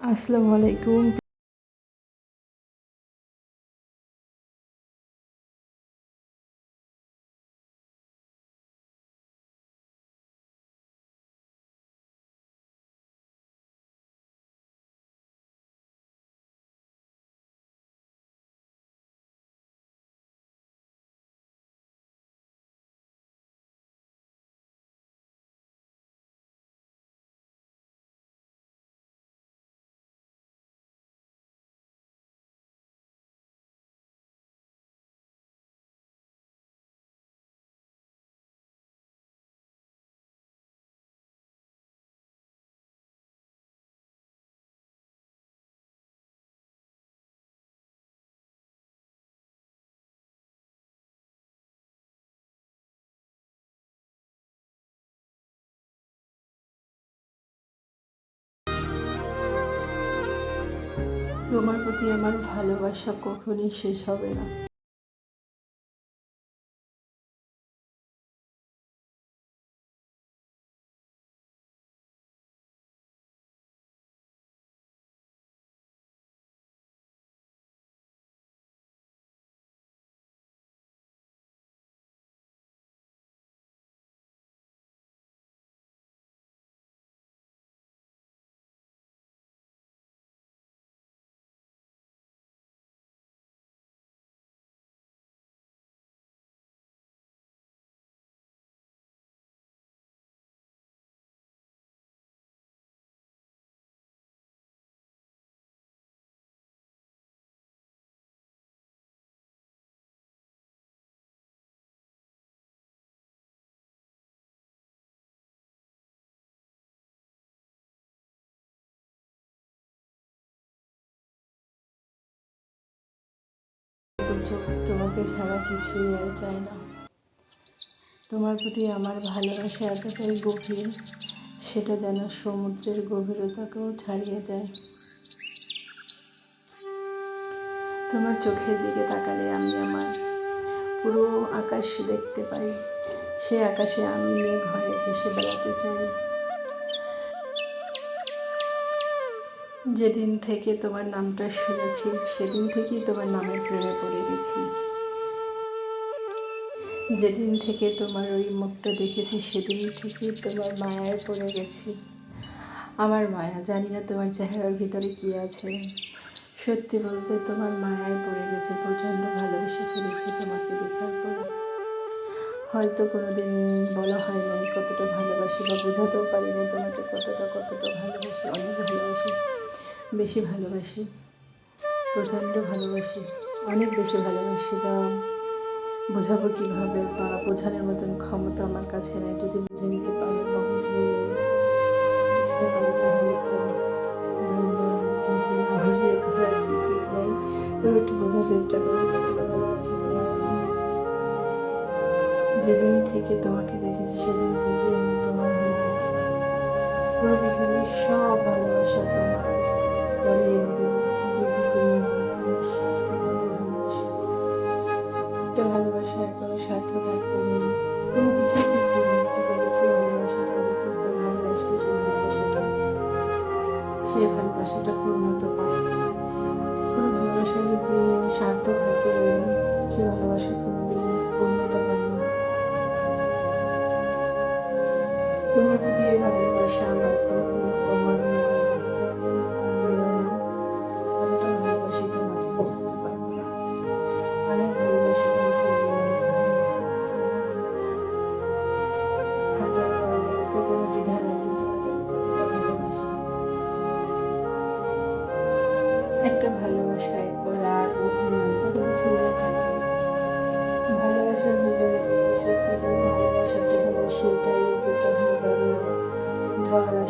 আসসালামু আলাইকুম। তোমার প্রতি আমার ভালোবাসা কখনই শেষ হবে না। চোখ তোমাকে ছাড়া কিছুই আর চাই না। তোমার প্রতি আমার ভালোবাসা এতটাই গভীর, সেটা যেন সমুদ্রের গভীরতাকেও ছাড়িয়ে যায়। তোমার চোখের দিকে তাকালে আমি আমার পুরো আকাশ দেখতে পাই। সে আকাশে আমি মেঘ হয়ে ভেসে বেড়াতে চাই। যেদিন থেকে তোমার নামটা শুনেছি, সেদিন থেকেই তোমার নামের প্রেমে পড়ে গেছি। যেদিন থেকে তোমার ওই মুখটা দেখেছি, সেদিন থেকেই তোমার মায়ায় পড়ে গেছি। আমার মায়া, জানি না তোমার চেহারার ভিতরে কি আছে। সত্যি বলতে তোমার মায়ায় পড়ে গেছে, প্রচণ্ড ভালোবেসে ফেলেছি তোমাকে দেখার পর। হয়তো কোনোদিন বলা হয় নাই কতটা ভালোবাসি বা বোঝাতেও পারিনি তোমাকে। বেশি ভালোবাসি, প্রচণ্ড ভালোবাসি, অনেক বেশি ভালোবাসি, যা বোঝাবো কীভাবে বা বোঝানোর মতন ক্ষমতা আমার কাছে নেই, যদি বুঝে নিতে পারো। যেদিন থেকে তোমাকে দেখেছি, সেদিন থেকে আমি তোমার হয়ে গেছি। পুরো পৃথিবীর সব ভালোবাসা তোমার। ভালোবাসো কোনো সার্থক আর কোনো কিছু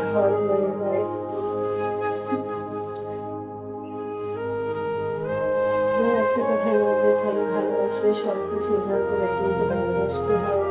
ঝড় হয়ে যায় একটা কথাই বলতে চাই ভালোবাসলে সবকিছু কিন্তু ভালোবাসতে হয়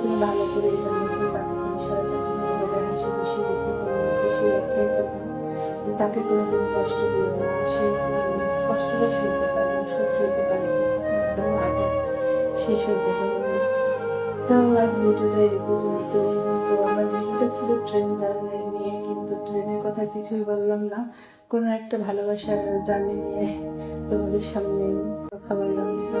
তুমি ভালো করেই জানো তুমি তাকে তুমি সারাটা জীবন এভাবে হাসি খুশি রেখে মুখে সেই একটাই কথা তাকে কোনোদিন কষ্ট দিও না। সে কষ্টটা সইতে পারে, সুখ সইতে পারে। কিন্তু আগে সে সইতে পারে। না তো আজ ভিডিওটা এই পর্যন্তই তো আমার ভিডিওটা ছিল ট্রেন জার্নি নিয়ে, কিন্তু ট্রেনের কথা কিছুই বললাম না। কোনো একটা ভালোবাসার জার্নি নিয়ে তোমাদের সামনে কথা বললাম। তো